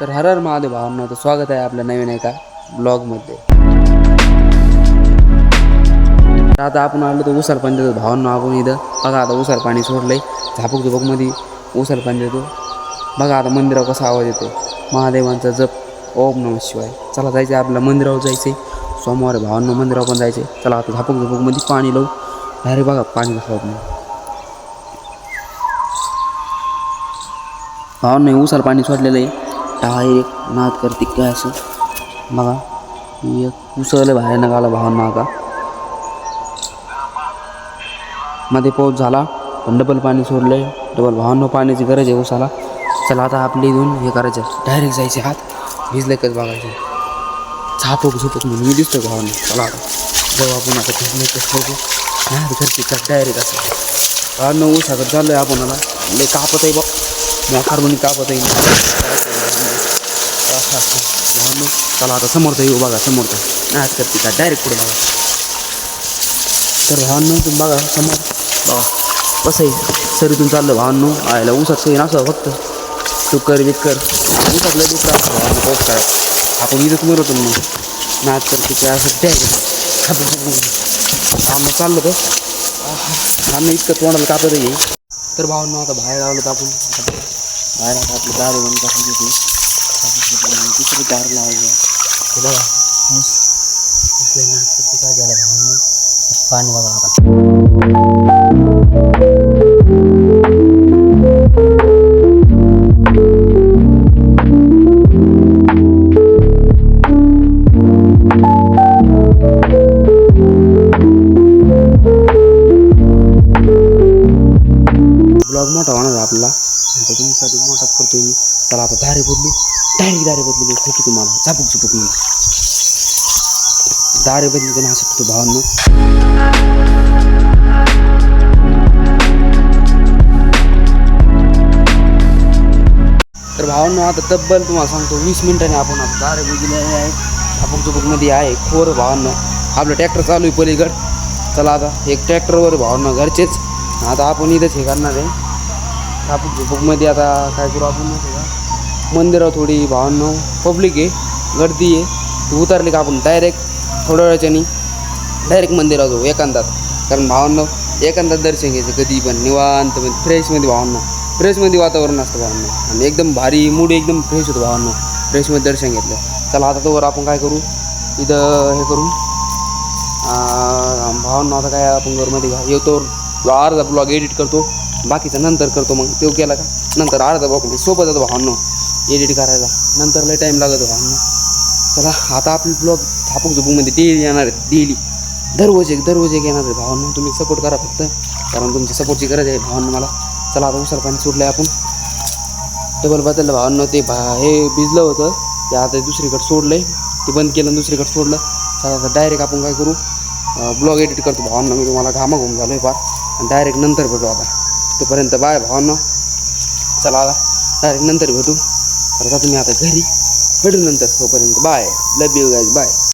तर हर हर महादेव भावांना तर स्वागत आहे आपल्या नवीन एका ब्लॉगमध्ये तर आता आपण आलो तर उसाल पंचायत भावांना आपण इथं. बघा आता उसाल पाणी सोडलंय. झापूक झुपूकमध्ये उसाल पंचायत बघा आता मंदिरावर कसा आवाज येतो महादेवांचा जप. ओम नम शिवाय. चला जायचं आपल्या मंदिरावर जायचं सोमवार भावांना मंदिरावर पण जायचे चला आता झापूक झुपूकमध्ये पाणी लावू. डायरेक्ट बघा पाणी कसं आपण नाही. भावांना उसाल पाणी सोडलेलं आहे. डायरेक्ट नाद करते काय असं? बघा एक उसळलं बाहेर नगाला भावांना आता मध्ये पाऊस झाला पण डबल पाणी सोडलं आहे डबल भावांना पाण्याची गरज आहे उसाला चला आता आपली इथून हे करायचं. डायरेक्ट जायचे हात. भिजले कच बघायचे. झापक झोपक म्हणून मी दिसतो भावांना. चला आता. जाऊ आपण आता भिजले कच बघू. नाही घरची का डायरेक्ट असं भावांना ऊसाकडे चाललो आहे आपण आता लय कापत आहे बघ. मोकार म्हणे कापत असं असं भावांनो चला आता समोरचा येऊ बघा समोरचा नाही करते का डायरेक्ट पुढे बघा तर भावांनो तुम्ही बघा समोर बघा कसं आहे सरीतून चाललं भावांनो आयला ऊसात काही नसं फक्त बिक्कर ऊसातलं दुसरं असतं भावांनो पाऊस काय आपण इथंच मरतो मग नाच करते काय असं डायरेक्ट भावांनो चाललं तर भावांनो इतकं तोंडाला कापत आहे तर भावांनो आता बाहेर आलो तर आपण आता बाहेर आता आपली दार येऊन करायची होती तिसरी दार लावली हे बघा. ऊस काय झालं भावांना? पाणी बघा आता. आता मोठाच करतोय मी. चला आता दारे बदलू. डायरेक्ट दारे बदलू मी. खोटू तुम्हाला. चापूक चुपूक मी. दारे बदली तर असं शकतो भावांनो. तर भावांनो आता तब्बल तुम्हाला सांगतो वीस मिनिटांनी आपण आता दारे बदलले आहे चापूक चुपूकमध्ये आहे. खोर भावांनो. आपलं ट्रॅक्टर चालू आहे पलीकड. चला आता एक ट्रॅक्टरवर भावांनो घरचेच. आता आपण इथंच हे करणार आहे. आपण झुपूकमध्ये आता काय करू आपण का मंदिरावर थोडी भावांना पब्लिक हो। आहे गर्दी आहे उतरली का आपण डायरेक्ट थोड्या वेळाच्यानी डायरेक्ट मंदिरावर जाऊ एकांतात कारण भावांना हो, एकांतात दर्शन घ्यायचं कधी पण निवांत फ्रेशमध्ये भावांना फ्रेशमध्ये वातावरण असतं भावांना आणि एकदम भारी मूड एकदम फ्रेश होतं भावांना फ्रेशमध्ये हो। दर्शन घेतलं चला आता तोवर आपण काय करू? इथं हे करू? भावांना आता काय आपण घरमध्ये घ्या येतो अर्धा ब्लॉग एडिट करतो बाकीचं नंतर करतो मग. तो केला का? नंतर अर्धा ब्लॉग म्हणजे सोबत जातो भावांनो. एडिट करायला. नंतर लय टाईम लागतो भावांनो. चला आता आपली ब्लॉग झापूक झुपूकमध्ये डेली येणार आहेत डेली दररोज एक दररोज एक येणार आहे भावांनो. तुम्ही सपोर्ट करा फक्त. कारण तुमची सपोर्टची गरज आहे भावांनो मला. चला आता उसार पाणी सोडलं आहे आपण. टेबल बदललं भावांनो ते भा हे भिजलं होतं. ते आता दुसरीकडे सोडलं आहे ते बंद केलं दुसरीकडे सोडलं. चला आता डायरेक्ट आपण काय करू? ब्लॉग एडिट करतो भावांना. मी तुम्हाला घामाघूम झालो आहे फार. आणि डायरेक्ट नंतर भेटू आता. तोपर्यंत बाय भावांना. चला आला डायरेक्ट नंतर भेटू. तर आता तुम्ही आता घरी भेटू नंतर. तोपर्यंत bye. Love you guys bye